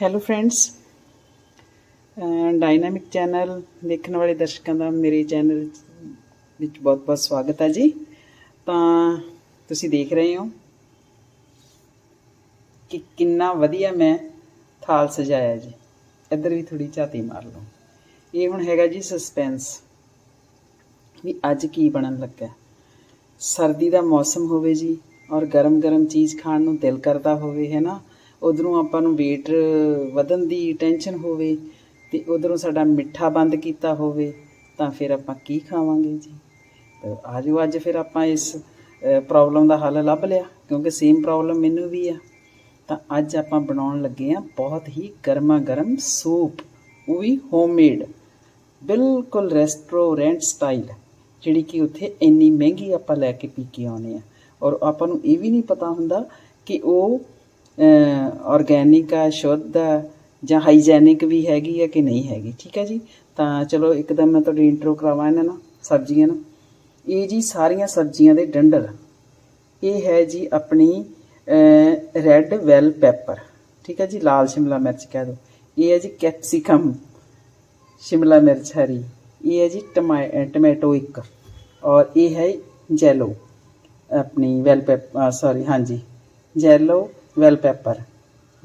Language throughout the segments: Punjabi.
ਹੈਲੋ ਫਰੈਂਡਸ ਡਾਇਨਾਮਿਕ ਚੈਨਲ ਦੇਖਣ ਵਾਲੇ ਦਰਸ਼ਕਾਂ ਦਾ ਮੇਰੇ ਚੈਨਲ ਵਿੱਚ ਬਹੁਤ-ਬਹੁਤ ਸਵਾਗਤ ਹੈ ਜੀ। ਤਾਂ ਤੁਸੀਂ ਦੇਖ ਰਹੇ ਹੋ ਕਿ ਕਿੰਨਾ ਵਧੀਆ ਮੈਂ ਥਾਲ ਸਜਾਇਆ ਜੀ। ਇੱਧਰ ਵੀ ਥੋੜੀ ਝਾਤੀ ਮਾਰ ਲਓ। ਇਹ ਹੁਣ ਹੈਗਾ ਜੀ ਸਸਪੈਂਸ ਵੀ ਅੱਜ ਕੀ ਬਣਨ ਲੱਗਾ ਸਰਦੀ ਦਾ ਮੌਸਮ ਹੋਵੇ ਜੀ ਔਰ ਗਰਮ-ਗਰਮ ਚੀਜ਼ ਖਾਣ ਨੂੰ ਦਿਲ ਕਰਦਾ ਹੋਵੇ, ਹੈ ਨਾ? ਉਧਰੋਂ ਆਪਾਂ ਨੂੰ weight ਵਧਣ ਦੀ ਟੈਨਸ਼ਨ ਹੋਵੇ ਤੇ ਉਧਰੋਂ ਸਾਡਾ ਮਿੱਠਾ ਬੰਦ ਕੀਤਾ ਹੋਵੇ, ਤਾਂ ਫਿਰ ਆਪਾਂ ਕੀ ਖਾਵਾਂਗੇ ਜੀ? ਤਾਂ ਆਜੋ ਅੱਜ ਫਿਰ ਆਪਾਂ ਇਸ ਪ੍ਰੋਬਲਮ ਦਾ ਹੱਲ ਲੱਭ ਲਿਆ, ਕਿਉਂਕਿ ਸੇਮ ਪ੍ਰੋਬਲਮ ਮੈਨੂੰ ਵੀ ਆ। ਤਾਂ ਅੱਜ ਆਪਾਂ ਬਣਾਉਣ ਲੱਗੇ ਆ ਬਹੁਤ ਹੀ ਗਰਮਾ ਗਰਮ ਸੂਪ, ਉਹ ਵੀ ਹੋਮਮੇਡ ਬਿਲਕੁਲ ਰੈਸਟੋਰੈਂਟ ਸਟਾਈਲ ਜਿਹੜੀ ਕਿ ਉੱਥੇ ਇੰਨੀ ਮਹਿੰਗੀ ਆਪਾਂ ਲੈ ਕੇ ਪੀ ਕੇ ਆਉਨੇ ਆ ਔਰ ਆਪਾਂ ਨੂੰ ਇਹ ਵੀ ਨਹੀਂ ਪਤਾ ਹੁੰਦਾ ਕਿ ਉਹ ਆਰਗੈਨਿਕ ਆ, ਸ਼ੁੱਧ ਆ, ਜਾਂ ਹਾਈਜੈਨਿਕ ਵੀ ਹੈਗੀ ਆ ਕਿ ਨਹੀਂ ਹੈਗੀ? ਠੀਕ ਹੈ ਜੀ? ਤਾਂ ਚਲੋ ਇੱਕਦਮ ਮੈਂ ਤੁਹਾਡੀ ਇੰਟਰੋ ਕਰਾਵਾਂ ਇਹਨਾਂ ਨਾਲ, ਸਬਜ਼ੀਆਂ ਨਾਲ। ਇਹ ਜੀ ਸਾਰੀਆਂ ਸਬਜ਼ੀਆਂ ਦੇ ਡੰਡਲ। ਇਹ ਹੈ ਜੀ ਆਪਣੀ ਰੈੱਡ ਵੈਲ ਪੈਪਰ ਠੀਕ ਹੈ ਜੀ? ਲਾਲ ਸ਼ਿਮਲਾ ਮਿਰਚ ਕਹਿ ਦੋ ਇਹ ਹੈ ਜੀ ਕੈਪਸਿਕਮ ਸ਼ਿਮਲਾ ਮਿਰਚ ਹਰੀ। ਇਹ ਹੈ ਜੀ ਟਮਾ- ਟਮੈਟੋ ਇੱਕ। ਔਰ ਇਹ ਹੈ ਜੈਲੋ ਆਪਣੀ ਵੈਲ ਪੈਪਰ ਸੌਰੀ ਹਾਂਜੀ। ਜੈਲੋ ਵੈਲ ਪੈਪਰ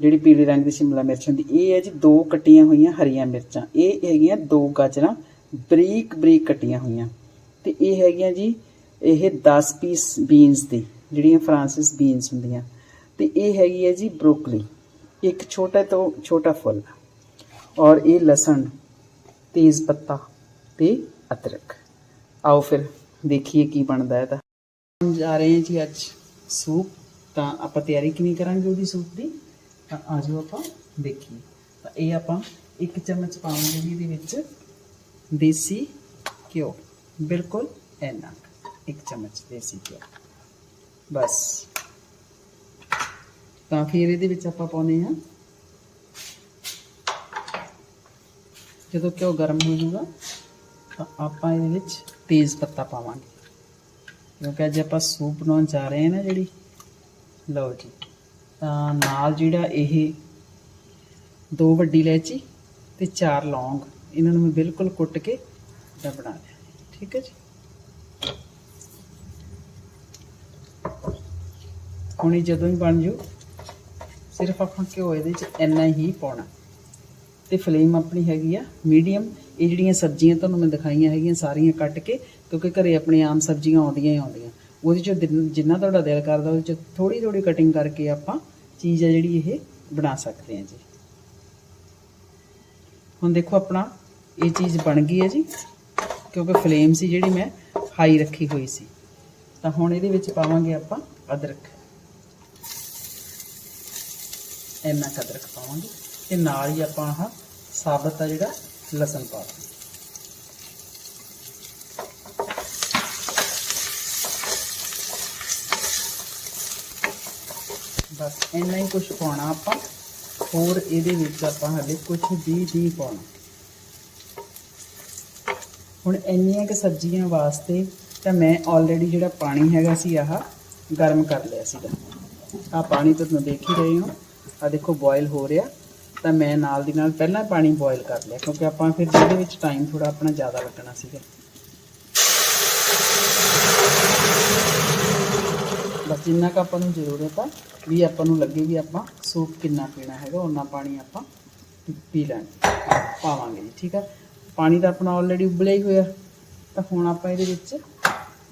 ਜਿਹੜੀ ਪੀਲੇ ਰੰਗ ਦੀ ਸ਼ਿਮਲਾ ਮਿਰਚ ਹੁੰਦੀ, ਇਹ ਹੈ ਜੀ ਦੋ ਕੱਟੀਆਂ ਹੋਈਆਂ ਹਰੀਆਂ ਮਿਰਚਾਂ। ਇਹ ਹੈਗੀਆਂ ਦੋ ਗਾਜਰਾਂ, ਬਰੀਕ ਬਰੀਕ ਕੱਟੀਆਂ ਹੋਈਆਂ। ਤੇ ਇਹ ਹੈਗੀਆਂ ਜੀ, ਇਹ 10 ਪੀਸ ਬੀਨਸ ਦੀ, ਜਿਹੜੀਆਂ ਫਰਾਂਸਿਸ ਬੀਨਸ ਹੁੰਦੀਆਂ। ਤੇ ਇਹ ਹੈਗੀ ਹੈ ਜੀ ਬਰੋਕਲੀ, ਇੱਕ ਛੋਟਾ ਤੋਂ ਛੋਟਾ ਫੁੱਲ। ਔਰ ਇਹ ਲਸਣ, ਤੇਜ਼ ਪੱਤਾ ਤੇ ਅਦਰਕ। ਆਓ ਫਿਰ ਦੇਖੀਏ ਕੀ ਬਣਦਾ ਇਹਦਾ। ਹੁਣ ਜਾ ਰਹੇ ਹਾਂ ਜੀ ਅੱਜ ਸੂਪ। ਤਾਂ ਆਪਾਂ ਤਿਆਰੀ ਕਿਵੇਂ ਕਰਾਂਗੇ ਉਹਦੀ ਸੂਪ ਦੀ? ਤਾਂ ਆ ਆਜੋ ਆਪਾਂ ਦੇਖੀਏ। ਤਾਂ ਇਹ ਆਪਾਂ ਇੱਕ ਚਮਚ ਪਾਵਾਂਗੇ ਜੀ ਇਹਦੇ ਵਿੱਚ ਦੇਸੀ ਘਿਓ। ਬਿਲਕੁਲ ਇੰਨਾ ਇੱਕ ਚਮਚ ਦੇਸੀ ਘਿਓ। ਬਸ। ਤਾਂ ਫਿਰ ਇਹਦੇ ਵਿੱਚ ਆਪਾਂ ਪਾਉਨੇ ਆ ਜਦੋਂ ਘਿਓ ਗਰਮ ਹੋ ਜਾਊਗਾ, ਤਾਂ ਆਪਾਂ ਇਹਦੇ ਵਿੱਚ ਤੇਜ਼ ਪੱਤਾ ਪਾਵਾਂਗੇ। ਕਿਉਂਕਿ ਅੱਜ ਆਪਾਂ ਸੂਪ ਬਣਾਉਣ ਜਾ ਰਹੇ ਹਾਂ ਨਾ ਜਿਹੜੀ। ਲਓ ਜੀ। ਤਾਂ ਨਾਲ ਜਿਹੜਾ ਇਹ ਦੋ ਵੱਡੀ ਇਲਾਇਚੀ ਤੇ ਚਾਰ ਲੌਂਗ, ਇਹਨਾਂ ਨੂੰ ਮੈਂ ਬਿਲਕੁਲ ਕੁੱਟ ਕੇ ਦਾ ਬਣਾ ਲਿਆ। ਠੀਕ ਹੈ ਜੀ। ਹੁਣ ਇਹ ਜਦੋਂ ਹੀ ਬਣ ਜੂ ਸਿਰਫ ਆਪਾਂ ਘਿਓ ਇਹਦੇ ਚ ਇੰਨਾ ਹੀ ਪਾਉਣਾ। ਤੇ ਫਲੇਮ ਆਪਣੀ ਹੈਗੀ ਆ ਮੀਡੀਅਮ ਇਹ ਜਿਹੜੀਆਂ ਸਬਜ਼ੀਆਂ ਤੁਹਾਨੂੰ ਮੈਂ ਦਿਖਾਈਆਂ ਹੈਗੀਆਂ, ਸਾਰੀਆਂ ਕੱਟ ਕੇ, ਕਿਉਂਕਿ ਘਰੇ ਆਪਣੇ ਆਮ ਸਬਜ਼ੀਆਂ ਆਉਂਦੀਆਂ ਹੀ ਆਉਂਦੀਆਂ। ਉਹਦੇ 'ਚੋਂ ਦਿਨ- ਜਿੰਨਾ ਤੁਹਾਡਾ ਦਿਲ ਕਰਦਾ, ਉਹਦੇ ਚ ਥੋੜੀ ਥੋੜੀ ਕਟਿੰਗ ਕਰਕੇ ਆਪਾਂ ਚੀਜ਼ ਆ ਜਿਹੜੀ ਇਹ ਬਣਾ ਸਕਦੇ ਹਾਂ ਜੀ। ਹੁਣ ਦੇਖੋ ਆਪਣਾ ਇਹ ਚੀਜ਼ ਬਣ ਗਈ ਹੈ ਜੀ, ਕਿਉਂਕਿ ਫਲੇਮ ਸੀ ਜਿਹੜੀ ਮੈਂ ਹਾਈ ਰੱਖੀ ਹੋਈ ਸੀ। ਤਾਂ ਹੁਣ ਇਹਦੇ ਵਿੱਚ ਪਾਵਾਂਗੇ ਆਪਾਂ ਅਦਰਕ। ਇੰਨਾ ਕੁ ਅਦਰਕ ਪਾਵਾਂਗੇ ਤੇ ਨਾਲ ਹੀ ਆਪਾਂ ਆਹ ਸਾਬਤ ਆ ਜਿਹੜਾ ਲਸਣ ਪਾ ਦਾਂਗੇ ਬਸ ਇੰਨਾ ਹੀ ਕੁਝ ਪਾਉਣਾ ਆਪਾਂ। ਹੋਰ ਇਹਦੇ ਵਿੱਚ ਆਪਾਂ ਹਲੇ ਕੁਝ ਵੀ ਨਹੀਂ ਪਾਉਣਾ। ਹੁਣ ਇੰਨੀਆਂ ਕਿ ਸਬਜ਼ੀਆਂ ਵਾਸਤੇ ਤਾਂ ਮੈਂ ਆਲਰੇਡੀ ਜਿਹੜਾ ਪਾਣੀ ਹੈਗਾ ਸੀ, ਆਹ ਗਰਮ ਕਰ ਲਿਆ ਸੀਗਾ। ਆ ਪਾਣੀ ਤੁਹਾਨੂੰ ਦੇਖ ਹੀ ਰਹੇ ਹੋ। ਆ ਦੇਖੋ ਬੋਇਲ ਹੋ ਰਿਹਾ। ਤਾਂ ਮੈਂ ਨਾਲ ਦੀ ਨਾਲ ਪਹਿਲਾਂ ਪਾਣੀ ਬੋਇਲ ਕਰ ਲਿਆ, ਕਿਉਂਕਿ ਆਪਾਂ ਫਿਰ ਜਿਹਦੇ ਵਿੱਚ ਟਾਈਮ ਥੋੜਾ ਆਪਣਾ ਜ਼ਿਆਦਾ ਲੱਗਣਾ ਸੀਗਾ। ਬਸ ਜਿੰਨਾ ਕੁ ਆਪਾਂ ਨੂੰ ਜ਼ਰੂਰਤ ਆ ਵੀ ਆਪਾਂ ਨੂੰ ਲੱਗੇ ਵੀ ਆਪਾਂ ਸੂਪ ਕਿੰਨਾ ਪੀਣਾ ਹੈਗਾ ਉਨਾ ਪਾਣੀ ਆਪਾਂ ਪੀ ਲੈਣਾ, ਪਾਵਾਂਗੇ ਜੀ, ਠੀਕ ਆ? ਪਾਣੀ ਤਾਂ ਆਪਣਾ ਆਲਰੇਡੀ ਉਬਲਿਆ ਹੀ ਹੋਇਆ, ਤਾਂ ਹੁਣ ਆਪਾਂ ਇਹਦੇ ਵਿੱਚ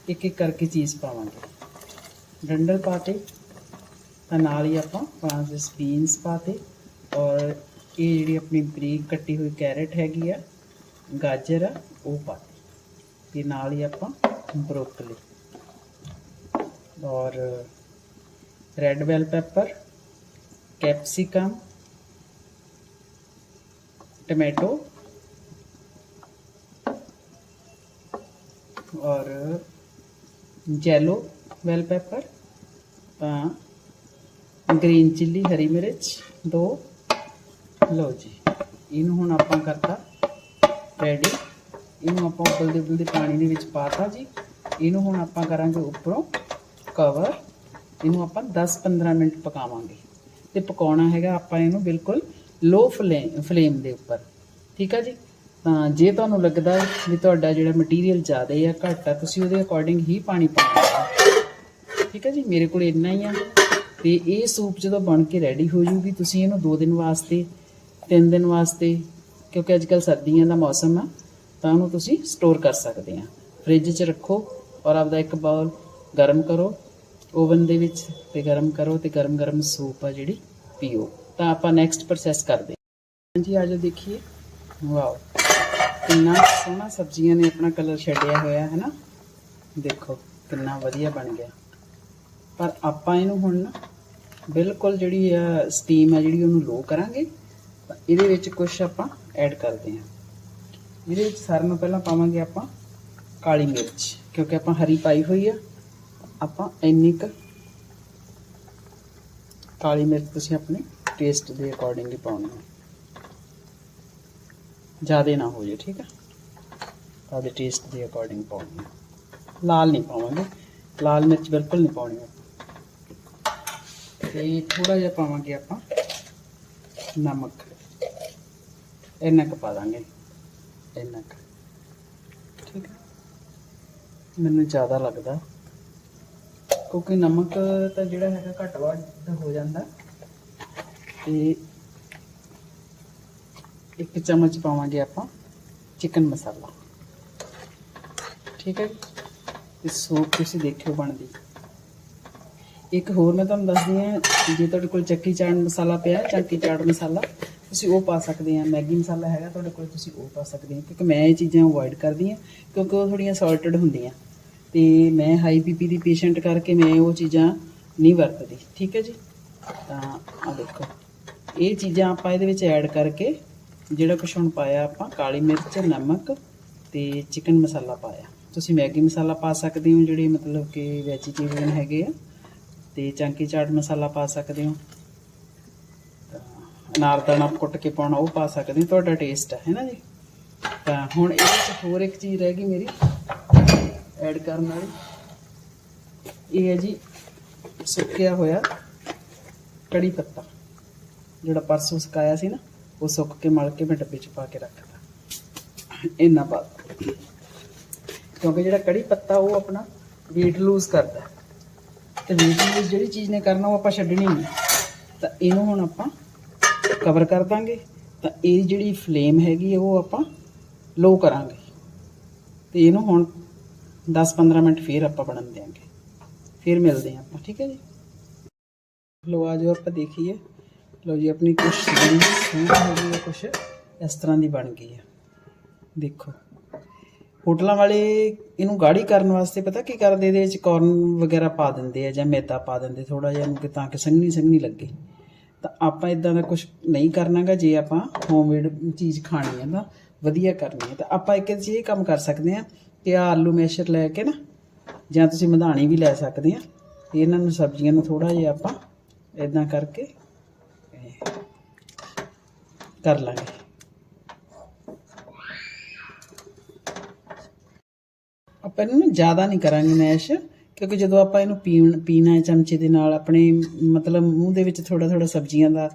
ਇੱਕ ਇੱਕ ਕਰਕੇ ਚੀਜ਼ ਪਾਵਾਂਗੇ। ਡੰਡਲ ਪਾਤੇ ਤਾਂ ਨਾਲ ਹੀ ਆਪਾਂ ਫਰਾਂਸਿਸ ਬੀਨਸ ਪਾਤੇ ਔਰ ਇਹ ਜਿਹੜੀ ਆਪਣੀ ਬਰੀਕ ਕੱਟੀ ਹੋਈ ਕੈਰਟ ਹੈਗੀ ਆ, ਗਾਜਰ ਆ, ਉਹ ਪਾਤੀ ਤੇ ਨਾਲ ਹੀ ਆਪਾਂ ਬਰੋਕਲੀ ਔਰ red bell pepper capsicum tomato और जेलो बेल पेपर ਤਾਂ ਗ੍ਰੀਨ ਚਿੱਲੀ ਹਰੀ ਮਿਰਚ ਦੋ ਲਓ ਜੀ ਇਹਨੂੰ ਹੁਣ ਆਪਾਂ ਕਰਤਾ ਰੈਡੀ ਇਹਨੂੰ ਆਪਾਂ ਉਬਲਦੇ ਉਬਲਦੇ ਪਾਣੀ ਦੇ ਵਿੱਚ ਪਾਤਾ ਜੀ ਇਹਨੂੰ ਹੁਣ ਆਪਾਂ ਕਰਾਂਗੇ ਉੱਪਰੋਂ ਕਵਰ ਇਹਨੂੰ ਆਪਾਂ 10-15 ਮਿੰਟ ਪਕਾਵਾਂਗੇ। ਤੇ ਪਕਾਉਣਾ ਹੈਗਾ ਆਪਾਂ ਇਹਨੂੰ ਬਿਲਕੁਲ ਲੋ ਫਲੇਮ ਦੇ ਉੱਪਰ। ਠੀਕ ਆ ਜੀ? ਤਾਂ ਜੇ ਤੁਹਾਨੂੰ ਲੱਗਦਾ ਵੀ ਤੁਹਾਡਾ ਜਿਹੜਾ ਮਟੀਰੀਅਲ ਜ਼ਿਆਦਾ ਹੈ ਘੱਟ ਆ, ਤੁਸੀਂ ਉਹਦੇ ਅਕੋਰਡਿੰਗ ਹੀ ਪਾਣੀ ਪਾਉਣਾ ਠੀਕ ਹੈ ਜੀ? ਮੇਰੇ ਕੋਲ ਇੰਨਾ ਹੀ ਆ। ਤੇ ਇਹ ਸੂਪ ਜਦੋਂ ਬਣ ਕੇ ਰੈਡੀ ਹੋ ਜੂਗੀ, ਤੁਸੀਂ ਇਹਨੂੰ 2 ਦਿਨ ਵਾਸਤੇ 3 ਦਿਨ ਵਾਸਤੇ, ਕਿਉਂਕਿ ਅੱਜ ਕੱਲ ਸਰਦੀਆਂ ਦਾ ਮੌਸਮ ਆ, ਤਾਂ ਉਹਨੂੰ ਤੁਸੀਂ ਸਟੋਰ ਕਰ ਸਕਦੇ ਆ। ਫ੍ਰਿਜ 'ਚ ਰੱਖੋ ਔਰ ਆਪਦਾ ਇੱਕ ਬਾਉਲ ਗਰਮ ਕਰੋ। ਓਵਨ ਦੇ ਵਿੱਚ ਤੇ ਗਰਮ ਕਰੋ ਤੇ ਗਰਮ ਗਰਮ ਸੂਪ ਆ ਜਿਹੜੀ ਪੀਓ। ਤਾਂ ਆਪਾਂ ਨੈਕਸਟ ਪ੍ਰੋਸੈਸ ਕਰਦੇ ਹਾਂਜੀ ਆਜੋ ਦੇਖੀਏ। ਵਾਓ, ਕਿੰਨਾ ਸੋਹਣਾ ਸਬਜ਼ੀਆਂ ਨੇ ਆਪਣਾ ਕਲਰ ਛੱਡਿਆ ਹੋਇਆ ਹੈ ਨਾ ਦੇਖੋ, ਕਿੰਨਾ ਵਧੀਆ ਬਣ ਗਿਆ। ਪਰ ਆਪਾਂ ਇਹਨੂੰ ਹੁਣ ਨਾ ਬਿਲਕੁਲ ਜਿਹੜੀ ਆ ਸਟੀਮ ਆ ਜਿਹੜੀ ਉਹਨੂੰ ਲੋ ਕਰਾਂਗੇ, ਤਾਂ ਇਹਦੇ ਵਿੱਚ ਕੁਝ ਆਪਾਂ ਐਡ ਕਰਦੇ ਹਾਂ। ਇਹਦੇ ਵਿੱਚ ਸਾਰਿਆਂ ਨੂੰ ਪਹਿਲਾਂ ਪਾਵਾਂਗੇ ਆਪਾਂ ਕਾਲੀ ਮਿਰਚ, ਕਿਉਂਕਿ ਆਪਾਂ ਹਰੀ ਪਾਈ ਹੋਈ ਆ। ਆਪਾਂ ਇੰਨੀ ਕੁ ਕਾਲੀ ਮਿਰਚ ਤੁਸੀਂ ਆਪਣੇ ਟੇਸਟ ਦੇ ਅਕੋਰਡਿੰਗ ਹੀ ਪਾਉਣੀ ਹੈ। ਜ਼ਿਆਦਾ ਨਾ ਹੋ ਜੇ ਠੀਕ ਆ ਆਪਦੇ ਟੇਸਟ ਦੇ ਅਕੋਰਡਿੰਗ ਪਾਉਣੀ ਹੈ। ਲਾਲ ਨਹੀਂ ਪਾਵਾਂਗੇ। ਲਾਲ ਮਿਰਚ ਬਿਲਕੁਲ ਨਹੀਂ ਪਾਉਣੀ ਆਪਾਂ। ਤੇ ਥੋੜਾ ਜਿਹਾ ਪਾਵਾਂਗੇ ਆਪਾਂ ਨਮਕ। ਇੰਨਾ ਕੁ ਪਾ ਦਾਂਗੇ। ਇੰਨਾ ਕੁ। ਠੀਕ ਹੈ? ਮੈਨੂੰ ਜ਼ਿਆਦਾ ਲੱਗਦਾ ਕਿਉਂਕਿ ਨਮਕ ਤਾਂ ਜਿਹੜਾ ਹੈਗਾ ਘੱਟ ਵੱਧ ਹੋ ਜਾਂਦਾ। ਤੇ ਇੱਕ ਚਮਚ ਪਾਵਾਂਗੇ ਆਪਾਂ ਚਿਕਨ ਮਸਾਲਾ ਠੀਕ ਹੈ ਜੀ? ਤੇ ਸੂਪ ਤੁਸੀਂ ਦੇਖਿਓ ਬਣਦੀ। ਇੱਕ ਹੋਰ ਮੈਂ ਤੁਹਾਨੂੰ ਦੱਸਦੀ ਹਾਂ, ਜੇ ਤੁਹਾਡੇ ਕੋਲ ਚੱਕੀ ਚਾਟ ਮਸਾਲਾ ਪਿਆ, ਚੱਕੀ ਚਾਟ ਮਸਾਲਾ, ਤੁਸੀਂ ਉਹ ਪਾ ਸਕਦੇ ਆ ਮੈਗੀ ਮਸਾਲਾ ਹੈਗਾ ਤੁਹਾਡੇ ਕੋਲ, ਤੁਸੀਂ ਉਹ ਪਾ ਸਕਦੇ ਆ ਕਿਉਂਕਿ ਮੈਂ ਇਹ ਚੀਜ਼ਾਂ ਅਵੋਇਡ ਕਰਦੀ ਆ ਕਿਉਂਕਿ ਉਹ ਥੋੜੀਆਂ ਸਾਲਟਡ ਹੁੰਦੀਆਂ। ਤੇ ਮੈਂ ਹਾਈ ਬੀਪੀ ਦੀ ਪੇਸ਼ੈਂਟ ਕਰਕੇ ਮੈਂ ਉਹ ਚੀਜ਼ਾਂ ਨਹੀਂ ਵਰਤਦੀ, ਠੀਕ ਹੈ ਜੀ? ਤਾਂ ਆ ਦੇਖੋ, ਇਹ ਚੀਜ਼ਾਂ ਆਪਾਂ ਇਹਦੇ ਵਿੱਚ ਐਡ ਕਰਕੇ ਜਿਹੜਾ ਕੁਛ ਹੁਣ ਪਾਇਆ ਆਪਾਂ, ਕਾਲੀ ਮਿਰਚ, ਨਮਕ ਤੇ ਚਿਕਨ ਮਸਾਲਾ ਪਾਇਆ। ਤੁਸੀਂ ਮੈਗੀ ਮਸਾਲਾ ਪਾ ਸਕਦੇ ਹੋ, ਜਿਹੜੇ ਮਤਲਬ ਕਿ ਵੈਜੀਟੇਰੀਅਨ ਹੈਗੇ ਆ, ਤੇ ਚੰਕੀ ਚਾਟ ਮਸਾਲਾ ਪਾ ਸਕਦੇ ਹੋ। ਤਾਂ ਅਨਾਰਦਾਨਾ ਕੁੱਟ ਕੇ ਪਾਉਣਾ, ਉਹ ਪਾ ਸਕਦੇ ਹੋ, ਤੁਹਾਡਾ ਟੇਸਟ ਹੈ ਹੈ ਨਾ ਜੀ? ਤਾਂ ਹੁਣ ਇਹਦੇ ਵਿੱਚ ਹੋਰ ਇੱਕ ਚੀਜ਼ ਰਹਿ ਗਈ ਮੇਰੀ। ਐਡ ਕਰਨ ਵਾਲੀ। ਇਹ ਹੈ ਜੀ ਸੁੱਕਿਆ ਹੋਇਆ ਕੜੀ ਪੱਤਾ, ਜਿਹੜਾ ਪਰਸੋਂ ਸੁਕਾਇਆ ਸੀ ਨਾ, ਉਹ ਸੁੱਕ ਕੇ ਮਲ ਕੇ ਮੈਂ ਡੱਬੇ 'ਚ ਪਾ ਕੇ ਰੱਖਦਾ ਇੰਨਾ ਪਾ ਕਿਉਂਕਿ ਜਿਹੜਾ ਕੜੀ ਪੱਤਾ ਉਹ ਆਪਣਾ weight lose ਕਰਦਾ ਹੈ। ਤੇ weight lose ਜਿਹੜੀ ਚੀਜ਼ ਨੇ ਕਰਨਾ ਉਹ ਆਪਾਂ ਛੱਡਣੀ ਨਹੀਂ। ਤਾਂ ਇਹਨੂੰ ਹੁਣ ਆਪਾਂ ਕਵਰ ਕਰ ਦਾਂਗੇ। ਤਾਂ ਇਹ ਜਿਹੜੀ ਫਲੇਮ ਹੈਗੀ ਉਹ ਆਪਾਂ ਲੋ ਕਰਾਂਗੇ। ਤੇ ਇਹਨੂੰ ਹੁਣ 10-15 ਮਿੰਟ ਫਿਰ ਆਪਾਂ ਬਣਨ ਦਿਆਂਗੇ। ਫਿਰ ਮਿਲਦੇ ਹਾਂ ਆਪਾਂ, ਠੀਕ ਹੈ ਜੀ? ਲੋ ਆ ਜਾਓ ਆਪਾਂ ਦੇਖੀਏ। ਲੋ ਜੀ, ਆਪਣੀ ਕੁਛ ਬਣੀ ਹੋ ਗਈ ਹੈ, ਕੁਛ ਇਸ ਤਰ੍ਹਾਂ ਦੀ ਬਣ ਗਈ ਹੈ। ਦੇਖੋ, ਹੋਟਲਾਂ ਵਾਲੇ ਇਹਨੂੰ ਗਾੜੀ ਕਰਨ ਵਾਸਤੇ ਪਤਾ ਕੀ ਕਰਦੇ? ਇਹਦੇ ਵਿੱਚ ਕਾਰਨ ਵਗੈਰਾ ਪਾ ਦਿੰਦੇ ਆ ਜਾਂ ਮੈਦਾ ਪਾ ਦਿੰਦੇ ਥੋੜਾ ਜਿਹਾ ਇਹਨੂੰ ਕਿ ਤਾਂ ਕਿ ਸੰਘਣੀ ਸੰਘਣੀ ਲੱਗੇ। ਤਾਂ ਆਪਾਂ ਇਦਾਂ ਦਾ ਕੁਝ ਨਹੀਂ ਕਰਨਾਗਾ, ਜੇ ਆਪਾਂ ਹੋਮਮੇਡ ਚੀਜ਼ ਖਾਣੀ ਹੈ ਤਾਂ ਵਧੀਆ ਕਰਨੀ ਹੈ। ਤਾਂ ਆਪਾਂ ਇੱਕ ਚੀਜ਼ ਕੰਮ ਕਰ ਸਕਦੇ ਆ ਕਿ ਆ ਆਲੂ ਮੈਸ਼ਰ ਲੈ ਕੇ ਨਾ, ਜਾਂ ਤੁਸੀਂ ਮਧਾਣੀ ਵੀ ਲੈ ਸਕਦੇ ਆ। ਇਹਨਾਂ ਨੂੰ ਸਬਜ਼ੀਆਂ ਨੂੰ ਥੋੜਾ ਜਿਹਾ ਆਪਾਂ ਇਦਾਂ ਕਰਕੇ ਕਰ ਲਾਂਗੇ। ਆਪਾਂ ਇਹਨੂੰ ਨਾ ਜ਼ਿਆਦਾ ਨਹੀਂ ਕਰਾਂਗੇ ਮੈਸ਼ ਕਿਉਂਕਿ ਜਦੋਂ ਆਪਾਂ ਇਹਨੂੰ ਪੀਣ, ਪੀਣਾ ਹੈ ਚਮਚੇ ਦੇ ਨਾਲ, ਆਪਣੇ ਮਤਲਬ ਮੂੰਹ ਦੇ ਵਿੱਚ ਥੋੜਾ ਥੋੜਾ ਸਬਜ਼ੀਆਂ ਦਾ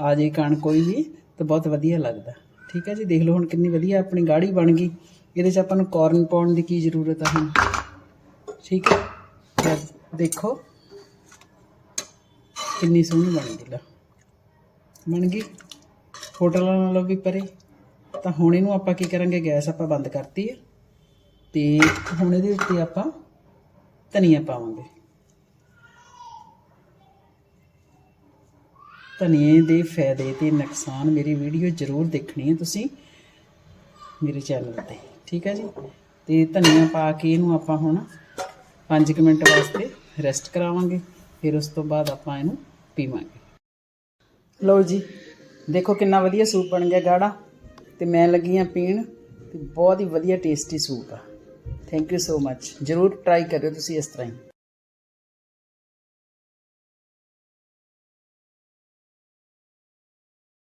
ਆ ਜੇ ਕਣ ਕੋਈ ਵੀ, ਤਾਂ ਬਹੁਤ ਵਧੀਆ ਲੱਗਦਾ। ਠੀਕ ਹੈ ਜੀ, ਦੇਖ ਲਓ ਹੁਣ ਕਿੰਨੀ ਵਧੀਆ ਆਪਣੀ ਗਾੜੀ ਬਣ ਗਈ। ਇਹਦੇ 'ਚ ਆਪਾਂ ਨੂੰ ਕਾਰਨ ਪਾਉਣ ਦੀ ਕੀ ਜ਼ਰੂਰਤ ਆ ਹੁਣ? ਠੀਕ ਹੈ? ਦੇਖੋ। ਕਿੰਨੀ ਸੋਹਣੀ ਬਣ ਗਈ, ਲਾ। ਬਣ ਗਈ? ਹੋਟਲਾਂ ਨਾਲੋਂ ਵੀ ਪਰੇ। ਤਾਂ ਹੁਣ ਇਹਨੂੰ ਆਪਾਂ ਕੀ ਕਰਾਂਗੇ? ਗੈਸ ਆਪਾਂ ਬੰਦ ਕਰਤੀ ਹੈ। ਤੇ ਹੁਣ ਇਹਦੇ ਉੱਤੇ ਆਪਾਂ ਧਨੀਆ ਪਾਵਾਂਗੇ। ਧਨੀਏ ਦੇ ਫਾਇਦੇ ਤੇ ਨੁਕਸਾਨ ਮੇਰੀ ਵੀਡੀਓ ਜ਼ਰੂਰ ਦੇਖਣੀ ਹੈ ਤੁਸੀਂ ਮੇਰੇ ਚੈਨਲ ਤੇ। ਠੀਕ ਹੈ ਜੀ? ਤੇ ਧਨੀਆ ਪਾ ਕੇ ਇਹਨੂੰ ਆਪਾਂ ਹੁਣ 5 ਮਿੰਟ ਵਾਸਤੇ ਰੈਸਟ ਕਰਾਵਾਂਗੇ, ਫਿਰ ਉਸ ਤੋਂ ਬਾਅਦ ਆਪਾਂ ਇਹਨੂੰ ਪੀਵਾਂਗੇ। ਲਓ ਜੀ, ਦੇਖੋ ਕਿੰਨਾ ਵਧੀਆ ਸੂਪ ਬਣ ਗਿਆ ਗਾੜਾ। ਤੇ ਮੈਂ ਲੱਗੀ ਆ ਪੀਣ, ਤੇ ਬਹੁਤ ਹੀ ਵਧੀਆ ਟੇਸਟੀ ਸੂਪ ਆ। ਥੈਂਕ ਯੂ ਸੋ ਮੱਚ ਜਰੂਰ ਟਰਾਈ ਕਰਿਓ ਤੁਸੀਂ ਇਸ ਤਰ੍ਹਾਂ ਹੀ।